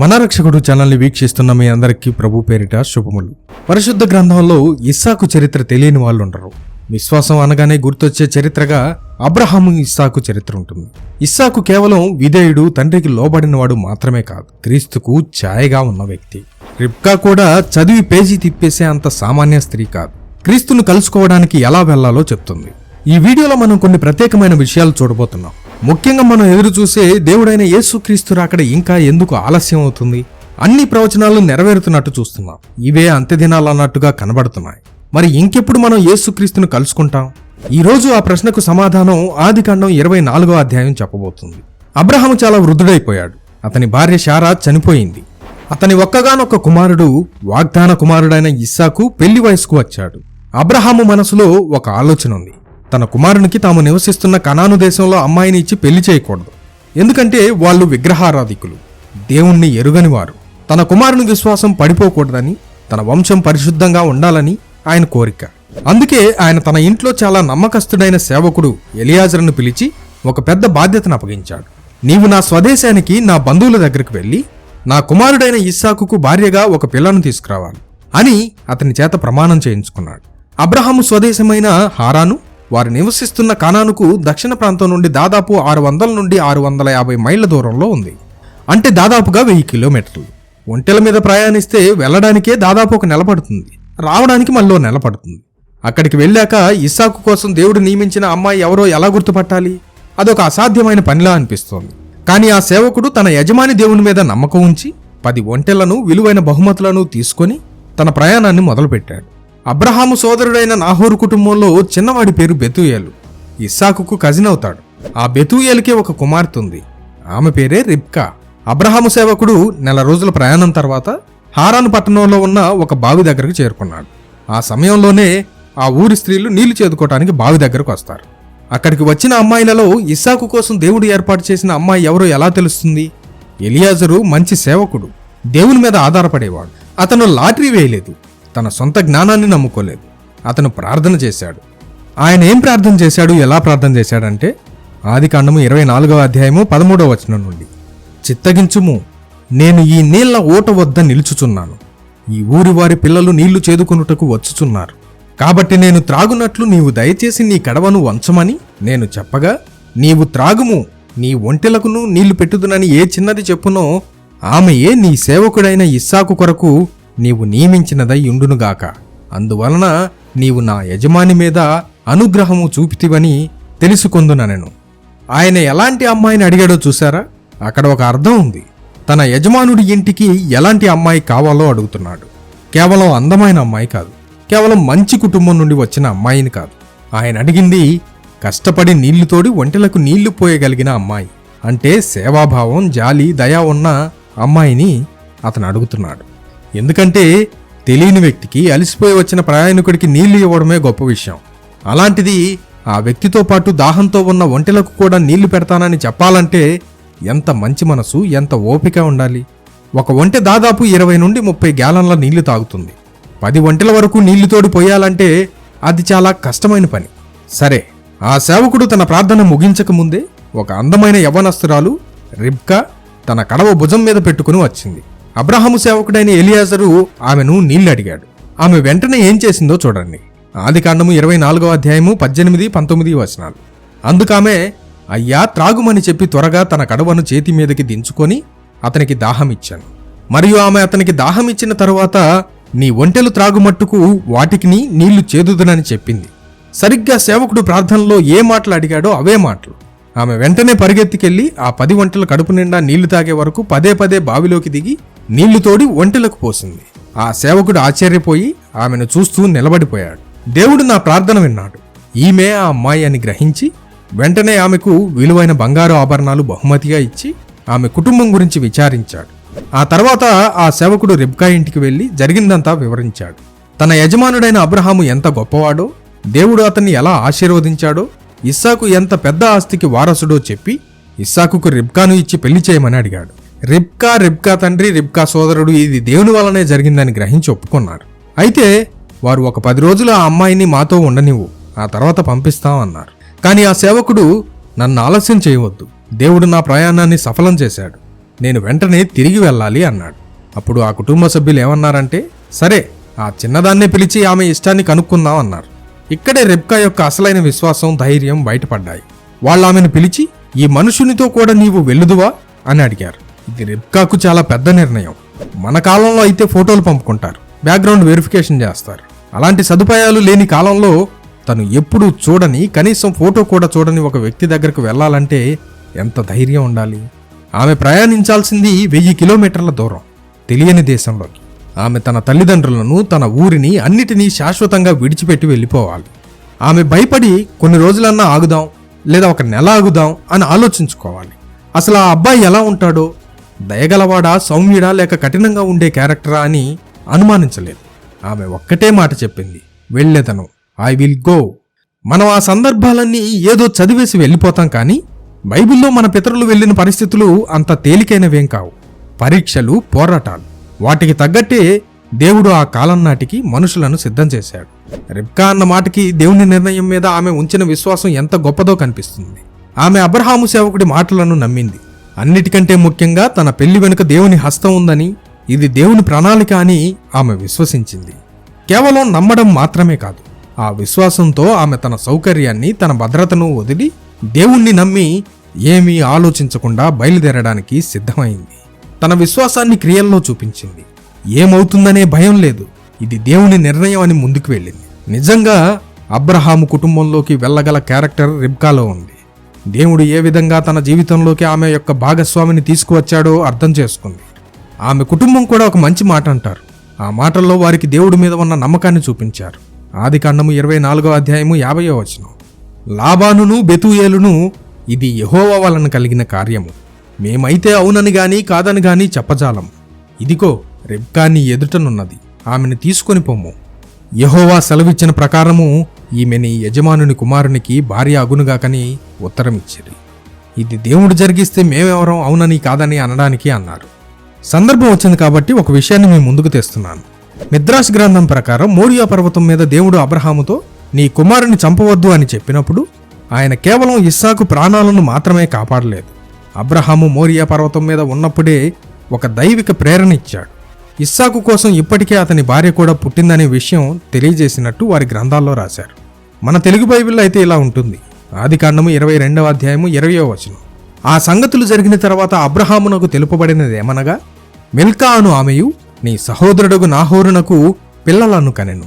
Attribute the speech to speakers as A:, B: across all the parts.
A: మన రక్షకుడు ఛానల్ని వీక్షిస్తున్న మీ అందరికీ ప్రభు పేరిట శుభములు. పరిశుద్ధ గ్రంథంలో ఇస్సాకు చరిత్ర తెలియని వాళ్ళు ఉండరు. విశ్వాసం అనగానే గుర్తొచ్చే చరిత్రగా అబ్రహాము ఇస్సాకు చరిత్ర ఉంటుంది. ఇస్సాకు కేవలం విధేయుడు తండ్రికి లోబడినవాడు మాత్రమే కాదు క్రీస్తుకు ఛాయగా ఉన్న వ్యక్తి. రిప్కా కూడా చదివి పేజీ తిప్పేసే అంత సామాన్య స్త్రీ కాదు. క్రీస్తును కలుసుకోవడానికి ఎలా వెళ్ళాలో చెప్తుంది. ఈ వీడియోలో మనం కొన్ని ప్రత్యేకమైన విషయాలు చూడబోతున్నాం. ముఖ్యంగా మనం ఎదురు చూసే దేవుడైన యేసుక్రీస్తు రాకడ ఇంకా ఎందుకు ఆలస్యం అవుతుంది? అన్ని ప్రవచనాలు నెరవేరుతున్నట్టు చూస్తున్నాం. ఇవే అంత్యదినాలు అన్నట్టుగా కనబడుతున్నాయి. మరి ఇంకెప్పుడు మనం యేసుక్రీస్తును కలుసుకుంటాం? ఈ రోజు ఆ ప్రశ్నకు సమాధానం ఆదికాండం ఇరవై నాలుగో అధ్యాయం చెప్పబోతుంది. అబ్రహాము చాలా వృద్ధుడైపోయాడు. అతని భార్య శారా చనిపోయింది. అతని ఒక్కగానొక్క కుమారుడు వాగ్దాన కుమారుడైన ఇస్సాకు పెళ్ళి వయసుకు వచ్చాడు. అబ్రహాము మనసులో ఒక ఆలోచన ఉంది తన కుమారునికి తాము నివసిస్తున్న కనాను దేశంలో అమ్మాయిని ఇచ్చి పెళ్ళి చేయకూడదు. ఎందుకంటే వాళ్ళు విగ్రహారాధికులు. దేవుణ్ణి ఎరుగనివారు. తన కుమారుని విశ్వాసం పడిపోకూడదని తన వంశం పరిశుద్ధంగా ఉండాలని ఆయన కోరిక. అందుకే ఆయన తన ఇంట్లో చాలా నమ్మకస్తుడైన సేవకుడు ఎలియాజర్ను పిలిచి ఒక పెద్ద బాధ్యతను అప్పగించాడు. నీవు నా స్వదేశానికి నా బంధువుల దగ్గరికి వెళ్ళి నా కుమారుడైన ఇస్సాకుకు భార్యగా ఒక పిల్లను తీసుకురావాలి అని అతని చేత ప్రమాణం చేయించుకున్నాడు. అబ్రహాము స్వదేశమైన హారాను వారు నివసిస్తున్న కానానుకు దక్షిణ ప్రాంతం నుండి దాదాపు ఆరు వందల నుండి ఆరు వందల యాభై మైళ్ళ దూరంలో ఉంది. అంటే దాదాపుగా వెయ్యి కిలోమీటర్లు. ఒంటెల మీద ప్రయాణిస్తే వెళ్ళడానికే దాదాపు ఒక నెల పడుతుంది. రావడానికి మళ్ళీ నెల పడుతుంది. అక్కడికి వెళ్ళాక ఇస్సాకు కోసం దేవుడు నియమించిన అమ్మాయి ఎవరో ఎలా గుర్తుపట్టాలి? అదొక అసాధ్యమైన పనిలా అనిపిస్తోంది. కానీ ఆ సేవకుడు తన యజమాని దేవుని మీద నమ్మకం ఉంచి పది ఒంటెలను విలువైన బహుమతులను తీసుకొని తన ప్రయాణాన్ని మొదలుపెట్టాడు. అబ్రహాము సోదరుడైన నాహోరు కుటుంబంలో చిన్నవాడి పేరు బెతుయేలు. ఇస్సాకుకు కజిన్ అవుతాడు. ఆ బెతుయేలుకే ఒక కుమార్తె ఉంది ఆమె పేరే రిబ్కా. అబ్రహాము సేవకుడు నెల రోజుల ప్రయాణం తర్వాత హారాను పట్టణంలో ఉన్న ఒక బావి దగ్గరకు చేరుకున్నాడు. ఆ సమయంలోనే ఆ ఊరి స్త్రీలు నీళ్ళు చేదుకోవటానికి బావి దగ్గరకు వస్తారు. అక్కడికి వచ్చిన అమ్మాయిలలో ఇస్సాకు కోసం దేవుడు ఏర్పాటు చేసిన అమ్మాయి ఎవరో ఎలా తెలుస్తుంది? ఎలియాజరు మంచి సేవకుడు. దేవుని మీద ఆధారపడేవాడు. అతను లాటరీ వేయలేదు. తన సొంత జ్ఞానాన్ని నమ్ముకోలేదు. అతను ప్రార్థన చేశాడు. ఆయన ఏం ప్రార్థన చేశాడు ఎలా ప్రార్థన చేశాడంటే ఆది కాండము ఇరవై నాలుగవ అధ్యాయము పదమూడవ వచనం నుండి చిత్తగించుము నేను ఈ నీళ్ళ ఓట వద్ద నిలుచుచున్నాను. ఈ ఊరి వారి పిల్లలు నీళ్ళు చేదుకొనుటకు వచ్చుచున్నారు. కాబట్టి నేను త్రాగునట్లు నీవు దయచేసి నీ కడవను వంచమని నేను చెప్పగా నీవు త్రాగుము నీ ఒంటెలకును నీళ్ళు పెట్టుదునని ఏ చిన్నది చెప్పునో ఆమెయే నీ సేవకుడైన ఇస్సాకు కొరకు నీవు నియమించినదై ఉండునుగాక. అందువలన నీవు నా యజమాని మీద అనుగ్రహము చూపితివని తెలుసుకొందుననెను ఆయన ఎలాంటి అమ్మాయిని అడిగాడో చూసారా అక్కడ ఒక అర్థం ఉంది. తన యజమానుడి ఇంటికి ఎలాంటి అమ్మాయి కావాలో అడుగుతున్నాడు. కేవలం అందమైన అమ్మాయి కాదు. కేవలం మంచి కుటుంబం నుండి వచ్చిన అమ్మాయిని కాదు. ఆయన అడిగింది కష్టపడి నీళ్ళు తోడి ఒంటెలకు నీళ్ళు పోయగలిగిన అమ్మాయి. అంటే సేవాభావం జాలి దయా ఉన్న అమ్మాయిని అతను అడుగుతున్నాడు. ఎందుకంటే తెలియని వ్యక్తికి అలసిపోయి వచ్చిన ప్రయాణికుడికి నీళ్ళు ఇవ్వడమే గొప్ప విషయం. అలాంటిది ఆ వ్యక్తితో పాటు దాహంతో ఉన్న ఒంటెలకు కూడా నీళ్ళు పెడతానని చెప్పాలంటే ఎంత మంచి మనసు ఎంత ఓపిక ఉండాలి. ఒక ఒంటె దాదాపు ఇరవై నుండి ముప్పై గ్యాలన్ల నీళ్ళు తాగుతుంది. పది ఒంటెల వరకు నీళ్ళు తోడి పోయాలంటే అది చాలా కష్టమైన పని. సరే ఆ సేవకుడు తన ప్రార్థన ముగించక ముందే ఒక అందమైన యవ్వనస్తురాలు రిబ్కా తన కడవ భుజం మీద పెట్టుకుని వచ్చింది. అబ్రహాము సేవకుడైన ఎలియాజరు ఆమెను నీళ్ళు అడిగాడు. ఆమె వెంటనే ఏం చేసిందో చూడండి. ఆది కాండము ఇరవై నాలుగో అధ్యాయము పద్దెనిమిది పంతొమ్మిది వచనాలు. అందుకామె అయ్యా త్రాగుమని చెప్పి త్వరగా తన కడవను చేతి మీదకి దించుకొని అతనికి దాహం ఇచ్చాను. మరియు ఆమె అతనికి దాహం ఇచ్చిన తరువాత నీ ఒంటెలు త్రాగుమట్టుకు వాటికిని నీళ్ళు చేదుదనని చెప్పింది. సరిగ్గా సేవకుడు ప్రార్థనలో ఏ మాటలు అడిగాడో అవే మాటలు. ఆమె వెంటనే పరిగెత్తికెళ్ళి ఆ పది ఒంటెల కడుపు నిండా నీళ్ళు తాగే వరకు పదే పదే బావిలోకి దిగి నీళ్ళు తోడి ఒంటెలకు పోసింది. ఆ సేవకుడు ఆశ్చర్యపోయి ఆమెను చూస్తూ నిలబడిపోయాడు. దేవుడు నా ప్రార్థన విన్నాడు. ఈమె ఆ అమ్మాయి అని గ్రహించి వెంటనే ఆమెకు విలువైన బంగారు ఆభరణాలు బహుమతిగా ఇచ్చి ఆమె కుటుంబం గురించి విచారించాడు. ఆ తర్వాత ఆ సేవకుడు రిబ్కా ఇంటికి వెళ్ళి జరిగిందంతా వివరించాడు. తన యజమానుడైన అబ్రహాము ఎంత గొప్పవాడో దేవుడు అతన్ని ఎలా ఆశీర్వదించాడో ఇస్సాకు ఎంత పెద్ద ఆస్తికి వారసుడో చెప్పి ఇస్సాకుకు రిబ్కాను ఇచ్చి పెళ్ళి చేయమని అడిగాడు. రిబ్కా రిబ్కా తండ్రి రిబ్కా సోదరుడు ఇది దేవుని వల్లనే జరిగిందని గ్రహించి ఒప్పుకున్నారు. అయితే వారు ఒక పది రోజులు ఆ అమ్మాయిని మాతో ఉండనివ్వు ఆ తర్వాత పంపిస్తాం అన్నారు కానీ ఆ సేవకుడు నన్ను ఆలస్యం చేయవద్దు దేవుడు నా ప్రయాణాన్ని సఫలం చేశాడు నేను వెంటనే తిరిగి వెళ్ళాలి అన్నాడు. అప్పుడు ఆ కుటుంబ సభ్యులు ఏమన్నారంటే సరే ఆ చిన్నదాన్నే పిలిచి ఆమె ఇష్టాన్ని కనుక్కుందాం అన్నారు. ఇక్కడే రెబ్కా యొక్క అసలైన విశ్వాసం ధైర్యం బయటపడ్డాయి. వాళ్ళు ఆమెను పిలిచి ఈ మనుషునితో కూడా నీవు వెళ్ళుదువా? అని అడిగారు. ఇది రెబ్కాకు చాలా పెద్ద నిర్ణయం. మన కాలంలో అయితే ఫోటోలు పంపుకుంటారు. బ్యాక్గ్రౌండ్ వెరిఫికేషన్ చేస్తారు. అలాంటి సదుపాయాలు లేని కాలంలో తను ఎప్పుడూ చూడని కనీసం ఫోటో కూడా చూడని ఒక వ్యక్తి దగ్గరకు వెళ్ళాలంటే ఎంత ధైర్యం ఉండాలి? ఆమె ప్రయాణించాల్సింది వెయ్యి కిలోమీటర్ల దూరం తెలియని దేశంలోకి. ఆమె తన తల్లిదండ్రులను తన ఊరిని అన్నిటినీ శాశ్వతంగా విడిచిపెట్టి వెళ్ళిపోవాలి. ఆమె భయపడి కొన్ని రోజులన్నా ఆగుదాం లేదా ఒక నెల ఆగుదాం అని ఆలోచించుకోవాలి. అసలు ఆ అబ్బాయి ఎలా ఉంటాడో దయగలవాడా సౌమ్యుడా లేక కఠినంగా ఉండే క్యారెక్టరా అని అనుమానించలేదు. ఆమె ఒక్కటే మాట చెప్పింది వెళ్ళేదను. I will go. మనం ఆ సందర్భాలన్నీ ఏదో చదివేసి వెళ్ళిపోతాం కానీ బైబిల్లో మన పితరులు వెళ్ళిన పరిస్థితులు అంత తేలికైనవేం కావు. పరీక్షలు పోరాటాలు. వాటికి తగ్గట్టే దేవుడు ఆ కాలం నాటికి మనుషులను సిద్ధం చేశాడు. రిబ్కా అన్న మాటకి దేవుని నిర్ణయం మీద ఆమె ఉంచిన విశ్వాసం ఎంత గొప్పదో కనిపిస్తుంది. ఆమె అబ్రహాము సేవకుడి మాటలను నమ్మింది. అన్నిటికంటే ముఖ్యంగా తన పెళ్ళి వెనుక దేవుని హస్తం ఉందని ఇది దేవుని ప్రణాళిక అని ఆమె విశ్వసించింది. కేవలం నమ్మడం మాత్రమే కాదు ఆ విశ్వాసంతో ఆమె తన సౌకర్యాన్ని తన భద్రతను వదిలి దేవుణ్ణి నమ్మి ఏమీ ఆలోచించకుండా బయలుదేరడానికి సిద్ధమైంది. తన విశ్వాసాన్ని క్రియల్లో చూపించింది. ఏమవుతుందనే భయం లేదు. ఇది దేవుని నిర్ణయం అని ముందుకు వెళ్ళింది. నిజంగా అబ్రహాము కుటుంబంలోకి వెళ్ళగల క్యారెక్టర్ రిబ్కాలో ఉంది. దేవుడు ఏ విధంగా తన జీవితంలోకి ఆమె యొక్క భాగస్వామిని తీసుకువచ్చాడో అర్థం చేసుకుంది. ఆమె కుటుంబం కూడా ఒక మంచి మాట అంటారు. ఆ మాటల్లో వారికి దేవుడి మీద ఉన్న నమ్మకాన్ని చూపించారు. ఆది కాండము ఇరవై నాలుగో అధ్యాయము యాభయో వచనం. లాబానును బెతుయేలును ఇది యహోవా వలన కలిగిన కార్యము. మేమైతే అవునని గాని కాదని గాని చెప్పజాలం. ఇదిగో రెబ్కాని ఎదుటనున్నది ఆమెను తీసుకొని పొమ్ము యహోవా సెలవిచ్చిన ప్రకారము ఈమెని యజమానుని కుమారునికి భార్య అగునుగాకని ఉత్తరమిచ్చిరి ఇది దేవుడు జరిగిస్తే మేమెవరం అవునని కాదని అనడానికి అన్నారు. సందర్భం వచ్చింది కాబట్టి ఒక విషయాన్ని మీ ముందుకు తెస్తున్నాను. మిద్రాస్ గ్రంథం ప్రకారం మోరియా పర్వతం మీద దేవుడు అబ్రహాముతో నీ కుమారుని చంపవద్దు అని చెప్పినప్పుడు ఆయన కేవలం ఇస్సాకు ప్రాణాలను మాత్రమే కాపాడలేదు. అబ్రహాము మోరియా పర్వతం మీద ఉన్నప్పుడే ఒక దైవిక ప్రేరణ ఇచ్చాడు. ఇస్సాకు కోసం ఇప్పటికే అతని భార్య కూడా పుట్టిందనే విషయం తెలియజేసినట్టు వారి గ్రంథాల్లో రాశారు. మన తెలుగు బైబిల్లో అయితే ఇలా ఉంటుంది. ఆది కాండము ఇరవై రెండవ అధ్యాయము ఇరవయో వచనం. ఆ సంగతులు జరిగిన తర్వాత అబ్రహామునకు తెలుపబడినది ఏమనగా మిల్కా అను ఆమెయు నీ సహోదరుడుగు నాహోరునకు పిల్లలను కనెను.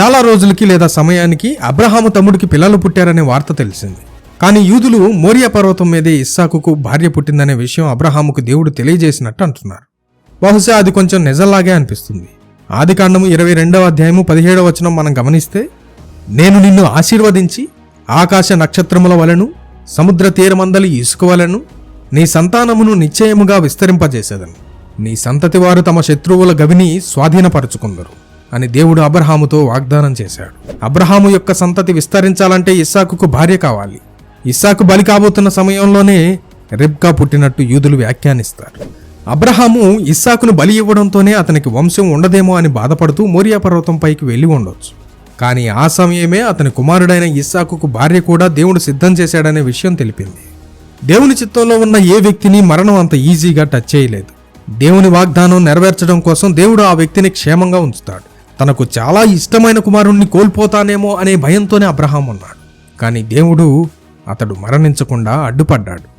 A: చాలా రోజులకి లేదా సమయానికి అబ్రహాము తమ్ముడికి పిల్లలు పుట్టారనే వార్త తెలిసింది. కానీ యూదులు మోరియా పర్వతం మీదే ఇస్సాకుకు భార్య పుట్టిందనే విషయం అబ్రహాముకు దేవుడు తెలియజేసినట్టు అంటున్నారు. బహుశా అది కొంచెం నిజంలాగే అనిపిస్తుంది. ఆది కాండము ఇరవై రెండవ అధ్యాయము పదిహేడవ వచనం మనం గమనిస్తే నేను నిన్ను ఆశీర్వదించి ఆకాశ నక్షత్రముల వలెను సముద్ర తీరమందలి ఇసుక వలెను నీ సంతానమును నిశ్చయముగా విస్తరింపజేసేదను. నీ సంతతి వారు తమ శత్రువుల గవిని స్వాధీనపరుచుకుందరు అని దేవుడు అబ్రహాముతో వాగ్దానం చేశాడు. అబ్రహాము యొక్క సంతతి విస్తరించాలంటే ఇస్సాకుకు భార్య కావాలి. ఇస్సాకు బలి కాబోతున్న సమయంలోనే రిబ్కా పుట్టినట్టు యూదులు వ్యాఖ్యానిస్తారు. అబ్రహాము ఇస్సాకును బలి ఇవ్వడంతోనే అతనికి వంశం ఉండదేమో అని బాధపడుతూ మోరియా పర్వతం పైకి వెళ్ళి ఉండొచ్చు. కానీ ఆ సమయమే అతని కుమారుడైన ఇస్సాకుకు భార్య కూడా దేవుడు సిద్ధం చేశాడనే విషయం తెలిపింది. దేవుని చిత్తంలో ఉన్న ఏ వ్యక్తిని మరణం అంత ఈజీగా టచ్ చేయలేదు. దేవుని వాగ్దానం నెరవేర్చడం కోసం దేవుడు ఆ వ్యక్తిని క్షేమంగా ఉంచుతాడు. తనకు చాలా ఇష్టమైన కుమారుణ్ణి కోల్పోతానేమో అనే భయంతోనే అబ్రహాం ఉన్నాడు. కానీ దేవుడు అతడు మరణించకుండా అడ్డుపడ్డాడు.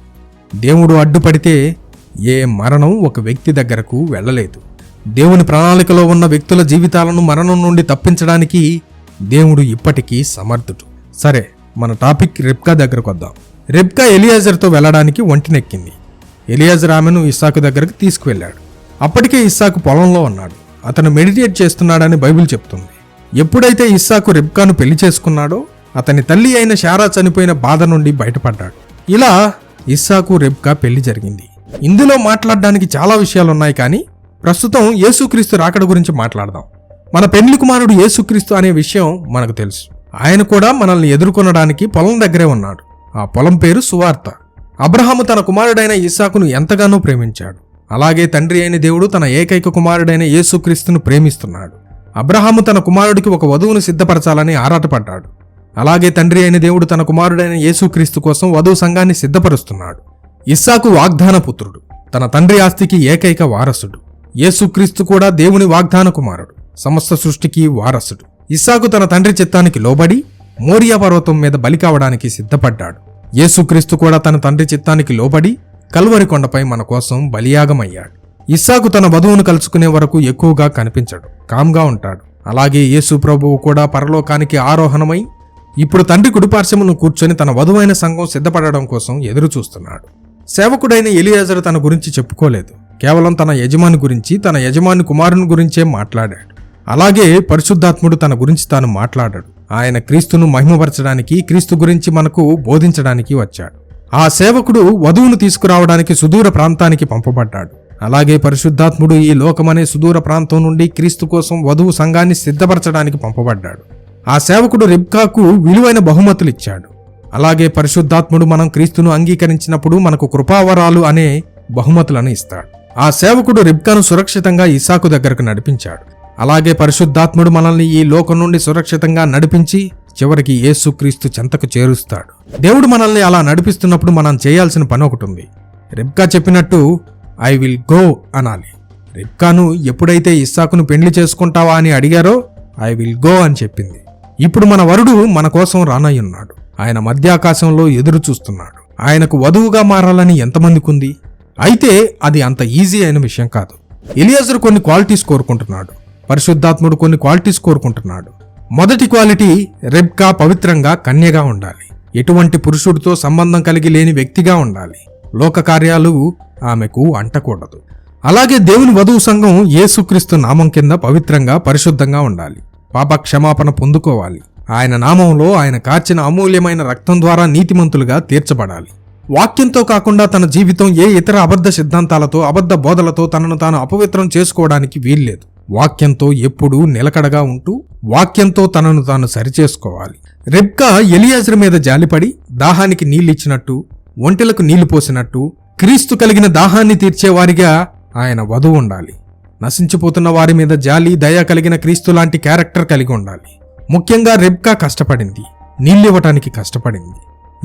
A: దేవుడు అడ్డుపడితే ఏ మరణం ఒక వ్యక్తి దగ్గరకు వెళ్ళలేదు. దేవుని ప్రణాళికలో ఉన్న వ్యక్తుల జీవితాలను మరణం నుండి తప్పించడానికి దేవుడు ఇప్పటికీ సమర్థుడు. సరే మన టాపిక్ రెబ్కా దగ్గరకు వద్దాం. రెబ్కా ఎలియాజర్తో వెళ్ళడానికి ఒంటినెక్కింది. ఎలియాజర్ ఆమెను ఇస్సాకు దగ్గరకు తీసుకువెళ్ళాడు. అప్పటికే ఇస్సాకు పొలంలో ఉన్నాడు. అతను మెడిటేట్ చేస్తున్నాడని బైబిల్ చెప్తుంది. ఎప్పుడైతే ఇస్సాకు రెబ్కాను పెళ్ళి చేసుకున్నాడో అతని తల్లి అయిన శారా చనిపోయిన బాధ నుండి బయటపడ్డాడు. ఇలా ఇస్సాకు రెబ్కా పెళ్ళి జరిగింది. ఇందులో మాట్లాడడానికి చాలా విషయాలు ఉన్నాయి కానీ ప్రస్తుతం యేసుక్రీస్తు రాకడ గురించి మాట్లాడదాం. మన పెండ్లి కుమారుడు యేసుక్రీస్తు అనే విషయం మనకు తెలుసు. ఆయన కూడా మనల్ని ఎదుర్కొనడానికి పొలం దగ్గరే ఉన్నాడు. ఆ పొలం పేరు సువార్త. అబ్రహాము తన కుమారుడైన ఇసాకును ఎంతగానో ప్రేమించాడు. అలాగే తండ్రి అయిన దేవుడు తన ఏకైక కుమారుడైన యేసుక్రీస్తును ప్రేమిస్తున్నాడు. అబ్రహాము తన కుమారుడికి ఒక వధువును సిద్ధపరచాలని ఆరాటపడ్డాడు. అలాగే తండ్రి అయిన దేవుడు తన కుమారుడైన యేసుక్రీస్తు కోసం వధువు సంఘాన్ని సిద్ధపరుస్తున్నాడు. ఇస్సాకు వాగ్దాన పుత్రుడు తన తండ్రి ఆస్తికి ఏకైక వారసుడు. యేసుక్రీస్తు కూడా దేవుని వాగ్దాన కుమారుడు సమస్త సృష్టికి వారసుడు. ఇస్సాకు తన తండ్రి చిత్తానికి లోబడి మోరియా పర్వతం మీద బలి కావడానికి సిద్ధపడ్డాడు. యేసుక్రీస్తు కూడా తన తండ్రి చిత్తానికి లోబడి కల్వరి కొండపై మన కోసం బలియాగమయ్యాడు. ఇస్సాకు తన వధువును కలుసుకునే వరకు ఎక్కువగా కనిపించడు కామ్గా ఉంటాడు. అలాగే యేసు ప్రభువు కూడా పరలోకానికి ఆరోహణమై ఇప్పుడు తండ్రి కుడిపార్శ్వమును కూర్చొని తన వధువైన సంఘం సిద్ధపడడం కోసం ఎదురు చూస్తున్నాడు సేవకుడైన ఎలియాజర్ తన గురించి చెప్పుకోలేదు. కేవలం తన యజమాని గురించి తన యజమాని కుమారుని గురించే మాట్లాడాడు. అలాగే పరిశుద్ధాత్ముడు తన గురించి తాను మాట్లాడాడు. ఆయన క్రీస్తును మహిమపరచడానికి క్రీస్తు గురించి మనకు బోధించడానికి వచ్చాడు. ఆ సేవకుడు వధువును తీసుకురావడానికి సుదూర ప్రాంతానికి పంపబడ్డాడు. అలాగే పరిశుద్ధాత్ముడు ఈ లోకమనే సుదూర ప్రాంతం నుండి క్రీస్తు కోసం వధువు సంఘాన్ని సిద్ధపరచడానికి పంపబడ్డాడు. ఆ సేవకుడు రిబ్కాకు విలువైన బహుమతులు ఇచ్చాడు అలాగే పరిశుద్ధాత్ముడు మనం క్రీస్తును అంగీకరించినప్పుడు మనకు కృపావరాలు అనే బహుమతులను ఇస్తాడు. ఆ సేవకుడు రిబ్కాను సురక్షితంగా ఇసాకు దగ్గరకు నడిపించాడు. అలాగే పరిశుద్ధాత్ముడు మనల్ని ఈ లోకం నుండి సురక్షితంగా నడిపించి చివరికి యేసుక్రీస్తు చెంతకు చేరుస్తాడు. దేవుడు మనల్ని అలా నడిపిస్తున్నప్పుడు మనం చేయాల్సిన పని ఒకటి ఉంది. రిబ్కా చెప్పినట్టు ఐ విల్ గో అనాలి. రిబ్కాను ఎప్పుడైతే ఇస్సాకును పెళ్ళి చేసుకుంటావా అని అడిగారో ఐ విల్ గో అని చెప్పింది. ఇప్పుడు మన వరుడు మన కోసం రానయ్యున్నాడు. ఆయన మధ్యాకాశంలో ఎదురు చూస్తున్నాడు. ఆయనకు వధువుగా మారాలని ఎంతమందికి ఉంది అయితే అది అంత ఈజీ అయిన విషయం కాదు. ఎలియాజరు కొన్ని క్వాలిటీస్ కోరుకుంటున్నాడు పరిశుద్ధాత్ముడు కొన్ని క్వాలిటీస్ కోరుకుంటున్నాడు మొదటి క్వాలిటీ రెబ్కా పవిత్రంగా కన్యగా ఉండాలి. ఎటువంటి పురుషుడితో సంబంధం కలిగి లేని వ్యక్తిగా ఉండాలి. లోక కార్యాలు ఆమెకు అంటకూడదు. అలాగే దేవుని వధువు సంఘం యేసుక్రీస్తు నామం కింద పవిత్రంగా పరిశుద్ధంగా ఉండాలి. పాప క్షమాపణ పొందుకోవాలి. ఆయన నామంలో ఆయన కార్చిన అమూల్యమైన రక్తం ద్వారా నీతిమంతులుగా తీర్చబడాలి. వాక్యంతో కాకుండా తన జీవితం ఏ ఇతర అబద్ధ సిద్ధాంతాలతో అబద్ధ బోధలతో తనను తాను అపవిత్రం చేసుకోవడానికి వీల్లేదు. వాక్యంతో ఎప్పుడూ నిలకడగా ఉంటూ వాక్యంతో తనను తాను సరిచేసుకోవాలి. రెబ్కా ఎలియాజర్ మీద జాలిపడి దాహానికి నీళ్ళిచ్చినట్టు ఒంటెలకు నీళ్ళు పోసినట్టు క్రీస్తు కలిగిన దాహాన్ని తీర్చేవారిగా ఆయన వధువు ఉండాలి. నశించిపోతున్న వారి మీద జాలి దయ కలిగిన క్రీస్తు లాంటి క్యారెక్టర్ కలిగి ఉండాలి. ముఖ్యంగా రెబ్కా కష్టపడింది. నీళ్ళివ్వటానికి కష్టపడింది.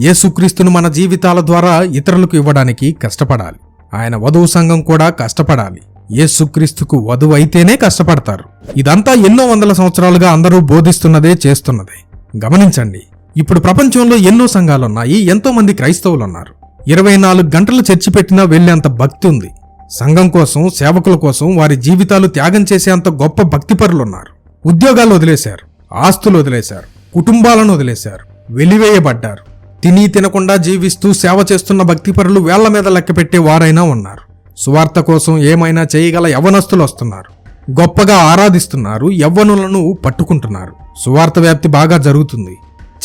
A: యేసుక్రీస్తును మన జీవితాల ద్వారా ఇతరులకు ఇవ్వడానికి కష్టపడాలి. ఆయన వధువు సంఘం కూడా కష్టపడాలి. యేసుక్రీస్తుకు వధువు అయితేనే కష్టపడతారు. ఇదంతా ఎన్నో వందల సంవత్సరాలుగా అందరూ బోధిస్తున్నదే చేస్తున్నదే. గమనించండి. ఇప్పుడు ప్రపంచంలో ఎన్నో సంఘాలున్నాయి ఎంతో మంది క్రైస్తవులున్నారు. ఇరవై నాలుగు గంటలు చర్చి పెట్టినా వెళ్ళేంత భక్తి ఉంది. సంఘం కోసం సేవకుల కోసం వారి జీవితాలు త్యాగం చేసేంత గొప్ప భక్తిపరులున్నారు. ఉద్యోగాలు వదిలేశారు. ఆస్తులు వదిలేశారు కుటుంబాలను వదిలేశారు వెలివేయబడ్డారు. తిని తినకుండా జీవిస్తూ సేవ చేస్తున్న భక్తిపరులు వేళ్ళ మీద లెక్కపెట్టే వారైనా ఉన్నారు. సువార్త కోసం ఏమైనా చేయగల యవనస్తులు వస్తున్నారు. గొప్పగా ఆరాధిస్తున్నారు యవ్వనులను పట్టుకుంటున్నారు. సువార్త వ్యాప్తి బాగా జరుగుతుంది.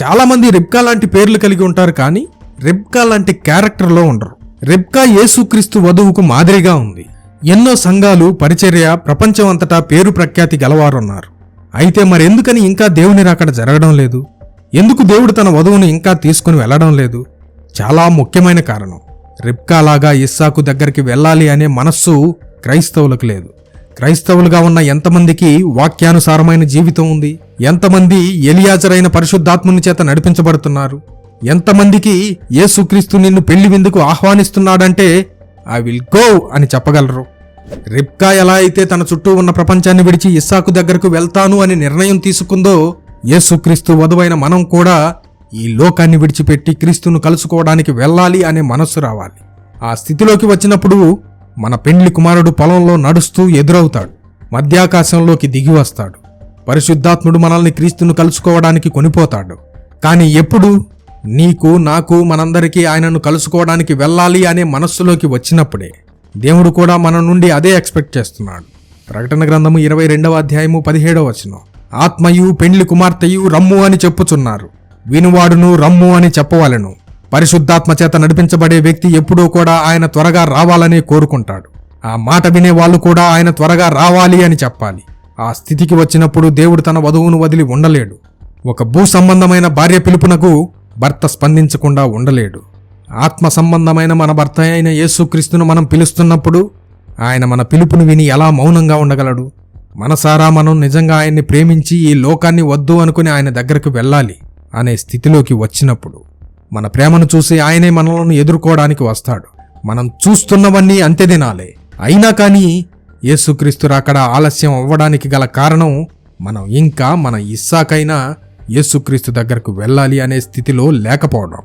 A: చాలామంది రిబ్కా లాంటి పేర్లు కలిగి ఉంటారు కానీ రిబ్కా లాంటి క్యారెక్టర్లో ఉండరు. రిబ్కా యేసుక్రీస్తు వధువుకు మాదిరిగా ఉంది. ఎన్నో సంఘాలు పరిచర్య ప్రపంచం అంతటా పేరు ప్రఖ్యాతి గలవారున్నారు. అయితే మరెందుకని ఇంకా దేవుని రాకడ జరగడం లేదు? ఎందుకు దేవుడు తన వధువును ఇంకా తీసుకుని వెళ్ళడం లేదు? చాలా ముఖ్యమైన కారణం. రిబ్కా లాగా ఇస్సాకు దగ్గరికి వెళ్ళాలి అనే మనస్సు క్రైస్తవులకు లేదు. క్రైస్తవులుగా ఉన్న ఎంతమందికి వాక్యానుసారమైన జీవితం ఉంది? ఎంతమంది ఎలియాజరైన పరిశుద్ధాత్ముని చేత నడిపించబడుతున్నారు? ఎంతమందికి యేసుక్రీస్తు నిన్ను పెళ్ళి విందుకు ఆహ్వానిస్తున్నాడంటే ఐ విల్ గో అని చెప్పగలరు. రిబ్కా ఎలా అయితే తన చుట్టూ ఉన్న ప్రపంచాన్ని విడిచి ఇస్సాకు దగ్గరకు వెళ్తాను అని నిర్ణయం తీసుకుందో యేసుక్రీస్తు వధువైన మనం కూడా ఈ లోకాన్ని విడిచిపెట్టి క్రీస్తును కలుసుకోవడానికి వెళ్ళాలి అనే మనస్సు రావాలి. ఆ స్థితిలోకి వచ్చినప్పుడు మన పెండ్లి కుమారుడు పొలంలో నడుస్తూ ఎదురవుతాడు. మధ్యాకాశంలోకి దిగి వస్తాడు. పరిశుద్ధాత్ముడు మనల్ని క్రీస్తును కలుసుకోవడానికి కొనిపోతాడు. కానీ ఎప్పుడు నీకు నాకు మనందరికీ ఆయనను కలుసుకోవడానికి వెళ్ళాలి అనే మనస్సులోకి వచ్చినప్పుడే దేవుడు కూడా మన నుండి అదే ఎక్స్పెక్ట్ చేస్తున్నాడు. ప్రకటన గ్రంథము ఇరవై రెండవ అధ్యాయము పదిహేడవ వచనం. ఆత్మయు పెండ్లి కుమార్తెయు రమ్ము అని చెప్పుచున్నారు. వినువాడును రమ్ము అని చెప్పవలెను. పరిశుద్ధాత్మ చేత నడిపించబడే వ్యక్తి ఎప్పుడూ కూడా ఆయన త్వరగా రావాలని కోరుకుంటాడు. ఆ మాట వినే వాళ్ళు కూడా ఆయన త్వరగా రావాలి అని చెప్పాలి. ఆ స్థితికి వచ్చినప్పుడు దేవుడు తన వధువును వదిలి ఉండలేడు. ఒక భూ సంబంధమైన భార్య పిలుపునకు భర్త స్పందించకుండా ఉండలేడు. ఆత్మ సంబంధమైన మన భర్త అయిన యేసుక్రీస్తును మనం పిలుస్తున్నప్పుడు ఆయన మన పిలుపును విని ఎలా మౌనంగా ఉండగలడు? మనసారా మనం నిజంగా ఆయన్ని ప్రేమించి ఈ లోకాన్ని వద్దు అనుకుని ఆయన దగ్గరకు వెళ్ళాలి అనే స్థితిలోకి వచ్చినప్పుడు మన ప్రేమను చూసి ఆయనే మనలను ఎదుర్కోవడానికి వస్తాడు. మనం చూస్తున్నవన్నీ అంత్యదినాలే అయినా కానీ యేసుక్రీస్తు రాకడ ఆలస్యం అవ్వడానికి గల కారణం మనం ఇంకా మన ఇస్సాకైనా యేసుక్రీస్తు దగ్గరకు వెళ్ళాలి అనే స్థితిలో లేకపోవడం.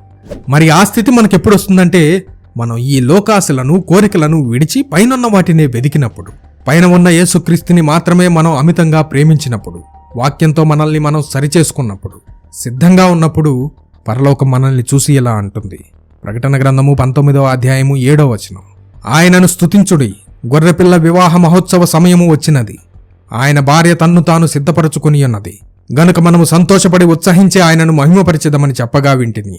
A: మరి ఆ స్థితి మనకెప్పుడు వస్తుందంటే మనం ఈ లోకాశలను కోరికలను విడిచి పైనున్న వాటినే వెదికినప్పుడు పైన ఉన్న యేసుక్రీస్తుని మాత్రమే మనం అమితంగా ప్రేమించినప్పుడు వాక్యంతో మనల్ని మనం సరిచేసుకున్నప్పుడు సిద్ధంగా ఉన్నప్పుడు పరలోకం మనల్ని చూసి ఇలా అంటుంది. ప్రకటన గ్రంథము పంతొమ్మిదవ అధ్యాయము ఏడవ వచనం. ఆయనను స్తుతించుడి గొర్రెపిల్ల వివాహ మహోత్సవ సమయము వచ్చినది. ఆయన భార్య తన్ను తాను సిద్ధపరచుకుని ఉన్నది గనుక మనము సంతోషపడి ఉత్సహించి ఆయనను మహిమపరిచిదమని చెప్పగా వింటిని.